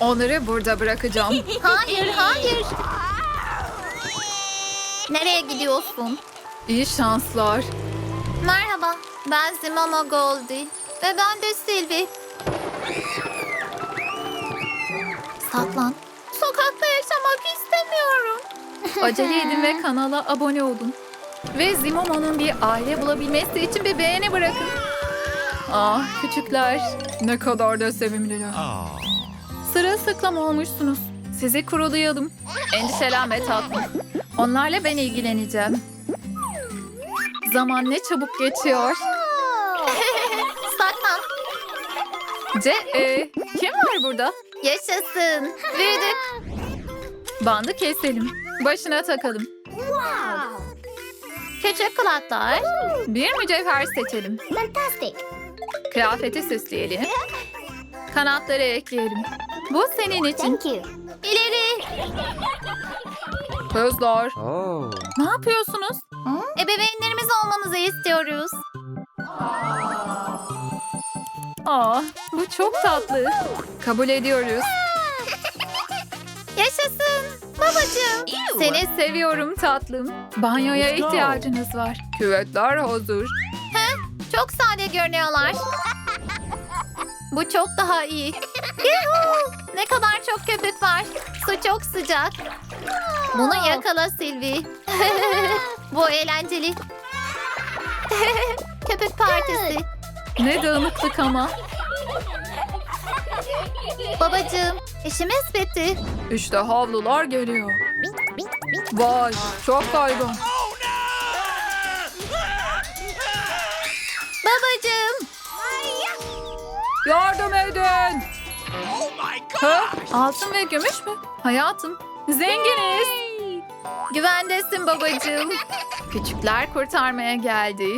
Onları burada bırakacağım. Hayır, hayır. Nereye gidiyorsun? İyi şanslar. Merhaba, ben Zimama Goldie ve ben de Sylvie. Saklan. Sokakta yaşamak istemiyorum. Acele edin ve kanala abone olun. Ve Zimomo'nun bir aile bulabilmesi için bir beğeni bırakın. Ah küçükler. Ne kadar da sevimliler. Sırılsıklam olmuşsunuz. Sizi kurulayalım. Endişelenme tatlım. Onlarla ben ilgileneceğim. Zaman ne çabuk geçiyor. Saklan. Ce, e, kim var burada? Yaşasın. Büyüdük. Bandı keselim. Başına takalım. Küçük kulaklar. Bir mücevher seçelim. Fantastic. Kıyafeti süsleyelim. Kanatları ekleyelim. Bu senin için. İleri. Kızlar. Oh. Ne yapıyorsunuz? Ebeveynlerimiz olmanızı istiyoruz. Aa, bu çok tatlı. Kabul ediyoruz. Yaşasın. Babacığım. Seni seviyorum tatlım. Banyoya ihtiyacınız var. Küvetler hazır. Çok sade görünüyorlar. Bu çok daha iyi. Ne kadar çok köpük var. Su çok sıcak. Bunu yakala Silvi. Bu eğlenceli. köpük partisi. Ne dağınıklık ama. Babacığım, işimiz bitti. İşte havlular geliyor. Vay, çok kaygan. Yardım edin. Ha? Altın ve gümüş mü? Hayatım, zenginiz. Güvendesin babacığım. Küçükler kurtarmaya geldi.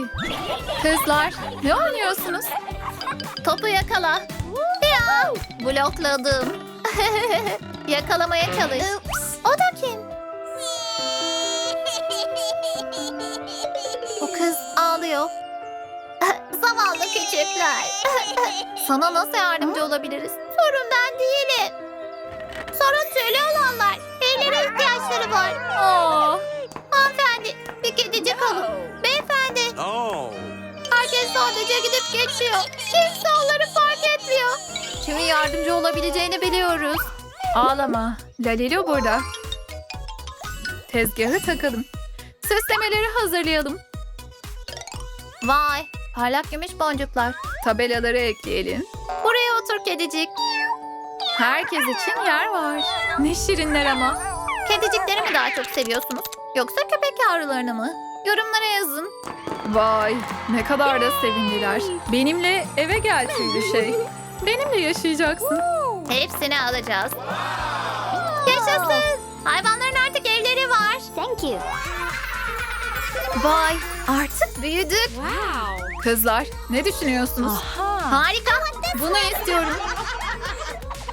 Kızlar, ne oynuyorsunuz? Topu yakala. Ya, blokladım. Yakalamaya çalış. O da kim? Bu kız ağlıyor. Zavallı küçükler. Sana nasıl yardımcı olabiliriz? Sorun ben değilim. Sorun tüylü olanlar. Peylere ihtiyaçları var. Aa, Hanımefendi bir kedicik alın. Beyefendi Oh. herkes sadece gidip geçiyor. Kimse onları fark etmiyor. Kimin yardımcı olabileceğini biliyoruz. ağlama. Lalilo burada. Tezgahı takalım. Süslemeleri hazırlayalım. Vay parlak gümüş boncuklar. Tabelaları ekleyelim. Buraya otur kedicik. Herkes için yer var. Ne şirinler ama. Kedicikleri mi daha çok seviyorsunuz? Yoksa köpek yavrularını mı? Yorumlara yazın. Vay ne kadar da sevimliler. Benimle eve gel tüylü şey. Benimle yaşayacaksın. Hepsini alacağız. Yaşasın. Hayvanların artık evleri var. Thank you. Vay artık büyüdük. Kızlar ne düşünüyorsunuz? Harika. Bunu istiyorum.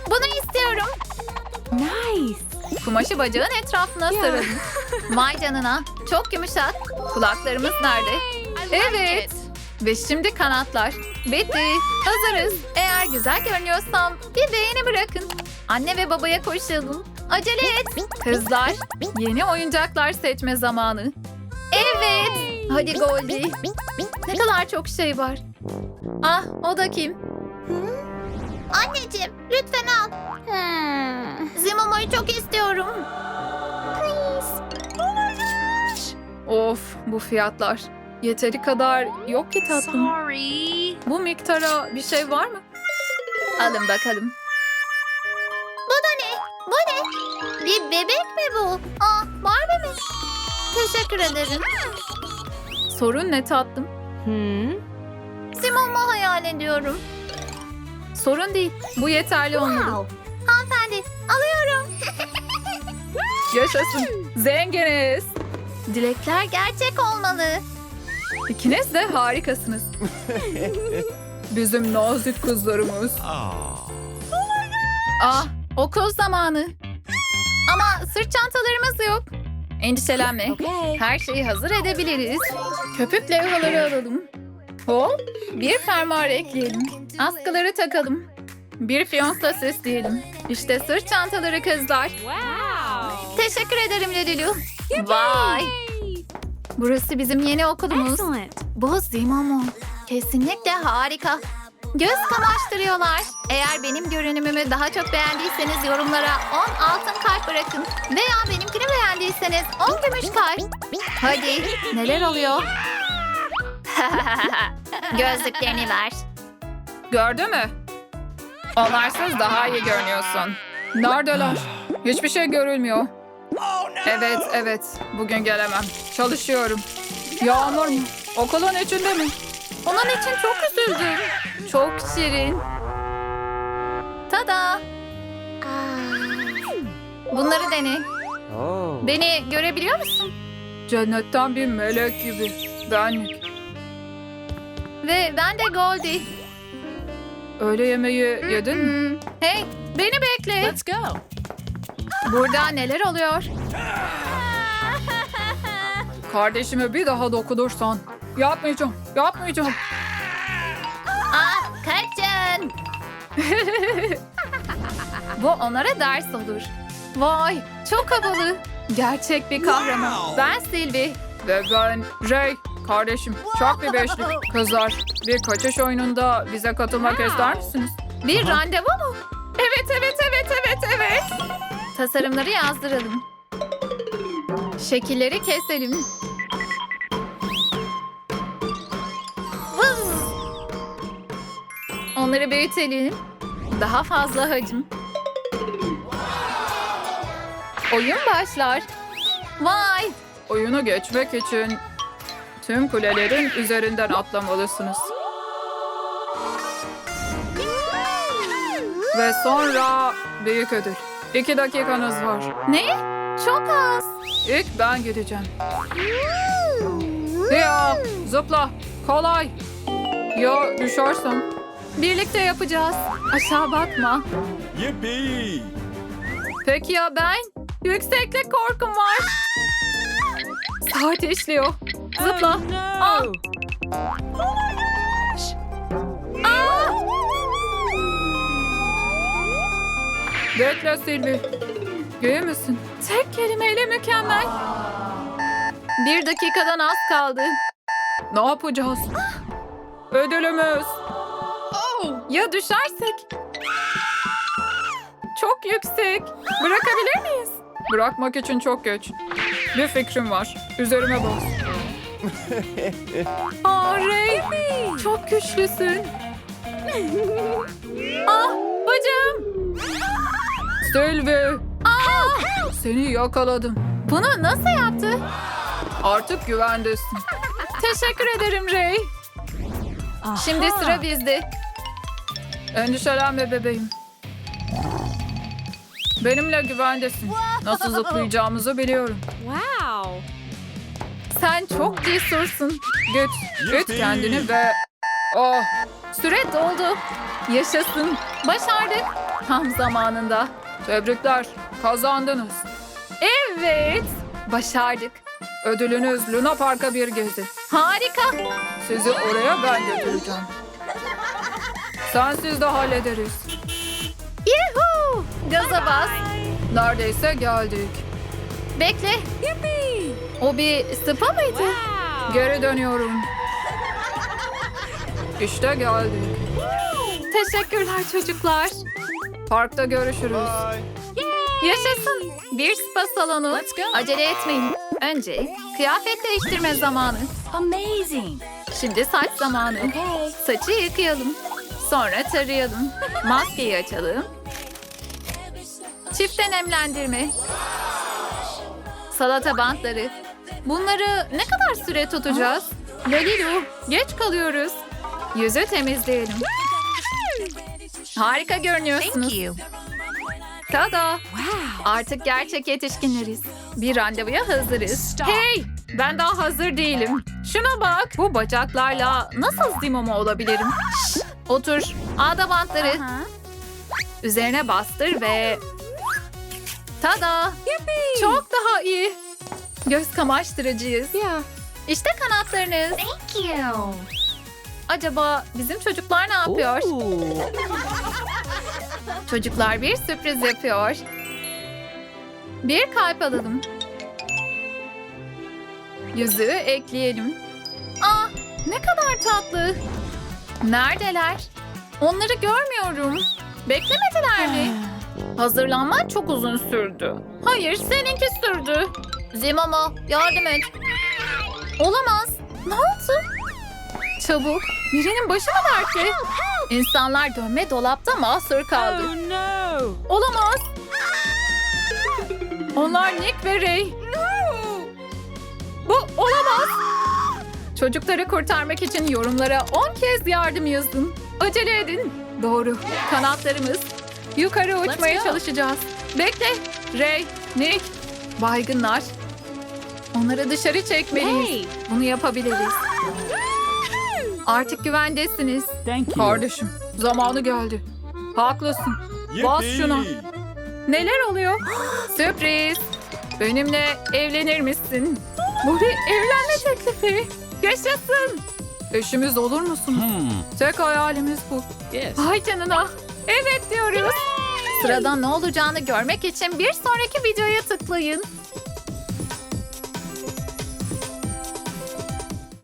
Bunu istiyorum. Kumaşı bacağın etrafına saralım. Vay canına. Çok yumuşak. Kulaklarımız nerede? Evet. Ve şimdi kanatlar. Bitti. Hazırız. Eğer güzel görünüyorsam bir beğeni bırakın. Anne ve babaya koşalım. Acele et. Kızlar yeni oyuncaklar seçme zamanı. Evet. Hadi Goldie. Ne kadar çok şey var. Ah o da kim? Anneciğim lütfen al. Zimomo'yu çok istiyorum. Of bu fiyatlar. Yeteri kadar yok ki tatlım. Sorry. Bu miktara bir şey var mı? Alın bakalım. Bu da ne? Bu ne? Bir bebek mi bu? Aa, Barbie mi? Teşekkür ederim. Sorun ne tatlım? Hmm. Simomo hayal ediyorum. Sorun değil. Bu yeterli olmalı. Hanımefendi alıyorum. Yaşasın. Zenginiz. Dilekler gerçek olmalı. İkiniz de harikasınız. Bizim nazik kızlarımız. Oh. Ah, okul zamanı. Ama sırt çantalarımız yok. Endişelenme. Her şeyi hazır edebiliriz. Köpük levhaları alalım. Hop, bir fermuar ekleyelim. Askıları takalım. Bir fiyansla süsleyelim. İşte sırt çantaları kızlar. Teşekkür ederim Lelilu. Vay. Burası bizim yeni okulumuz. Excellent. Boz ama? Kesinlikle harika. Göz kamaştırıyorlar. Eğer benim görünümümü daha çok beğendiyseniz yorumlara 10 altın kalp bırakın. Veya benimkini beğendiyseniz 10 gümüş kalp. Hadi neler oluyor? Gözlüklerini ver. Gördü mü? Onlarsız daha iyi görünüyorsun. Neredeler? Hiçbir şey görülmüyor. Evet, evet. Bugün gelemem. Çalışıyorum. Yağmur mu? Okulun içinde mi? Onun için çok üzüldüm. Çok şirin. Tada! Bunları dene. Beni görebiliyor musun? Cennetten bir melek gibi. Benlik. Ve ben de Goldie. Öğle yemeği yedin mi? Hmm. Hey, beni bekle. Let's go. Burada neler oluyor? Kardeşime bir daha dokunursan. Yapmayacağım, yapmayacağım. Aa, kaçın. Bu onlara ders olur. Vay çok havalı. Gerçek bir kahraman. Ben Sylvie. Ve ben Ray. Kardeşim çok bir beşlik. Kızlar bir kaçış oyununda bize katılmak ister misiniz? Bir randevu mu? Evet evet evet evet evet. Tasarımları yazdıralım. Şekilleri keselim. Onları büyütelim. Daha fazla hacim. Oyun başlar. Vay! Oyunu geçmek için tüm kulelerin üzerinden atlamalısınız. Ve sonra büyük ödül. İki dakikanız var. Ne? Çok az. İlk ben gideceğim. Ya zıpla. Kolay. Ya düşersem? Birlikte yapacağız. Aşağı bakma. Yippee! Peki ya ben? Yükseklik korkum var. Saat işliyor. Zıpla. Oh, no. Ah. Aa! Bekle Silvi. Göğe misin? Tek kelimeyle mükemmel. Bir dakikadan az kaldı. Ne yapacağız? Ödülümüz. Ya düşersek? Çok yüksek. Bırakabilir miyiz? Bırakmak için çok geç. Bir fikrim var. Üzerime bas. Aa Ray. Çok güçlüsün. ah bacım. Sylvie. Aa, seni yakaladım. Bunu nasıl yaptı? Artık güvendesin. Teşekkür ederim Ray. Şimdi Aha. sıra bizde. Endişelenme bebeğim. Benimle güvendesin. Nasıl zıplayacağımızı biliyorum. Wow. Sen çok cesursun. Güt, güt kendini ve... Oh, süre doldu. Yaşasın. Başardık. Tam zamanında. Tebrikler. Kazandınız. Evet. Başardık. Ödülünüz Luna Park'a bir gezi. Harika. Sizi oraya ben götüreceğim. Sensiz de hallederiz. Yuhu! Gaza bas. Neredeyse geldik. Bekle. O bir spa mıydı? Wow. Geri dönüyorum. İşte geldik. Teşekkürler çocuklar. Parkta görüşürüz. Bye! Yaşasın. Bir spa salonu. Acele etmeyin. Önce kıyafet değiştirme zamanı. Amazing. Şimdi saç zamanı. Okay. Saçı yıkayalım. Sonra tarayalım. Maskeyi açalım. Çifte nemlendirme. Salata bantları. Bunları ne kadar süre tutacağız? Lalilu, geç kalıyoruz. Yüzü temizleyelim. Harika görünüyorsunuz. Tada! Wow. Artık gerçek yetişkinleriz. Bir randevuya hazırız. Stop. Hey! Ben daha hazır değilim. Şuna bak. Bu bacaklarla nasıl Zimomo olabilirim? Otur. Ağda bantları. Üzerine bastır ve... Tada! Çok daha iyi. Göz kamaştırıcıyız. Yeah. İşte kanatlarınız. Thank you. Acaba bizim çocuklar ne yapıyor? Çocuklar bir sürpriz yapıyor. Bir kalp alalım. Yüzüğü ekleyelim. Aa, ne kadar tatlı. Neredeler? Onları görmüyorum. Beklemediler mi? Hazırlanman çok uzun sürdü. Hayır, seninki sürdü. Zimama yardım et. Olamaz. Ne oldu? Çabuk. Birinin başı mı dertli? İnsanlar dönme dolapta mahsur kaldı. Oh no. Olamaz. Onlar Nick ve Ray. Bu olamaz. Çocukları kurtarmak için yorumlara 10 kez yardım yazın. Acele edin. Doğru. Kanatlarımız. Yukarı uçmaya çalışacağız. Bekle. Ray, Nick, baygınlar. Onları dışarı çekmeliyiz. Bunu yapabiliriz. Artık güvendesiniz. Thank you. Kardeşim, zamanı geldi. Haklısın. Bas şuna. Neler oluyor? Sürpriz. Benimle evlenir misin? Bu bir evlenme teklifi. Yaşasın. Eşimiz olur musunuz? Hmm. Tek hayalimiz bu. Yes. Ay canına. Evet diyoruz. Sıradan ne olacağını görmek için bir sonraki videoya tıklayın.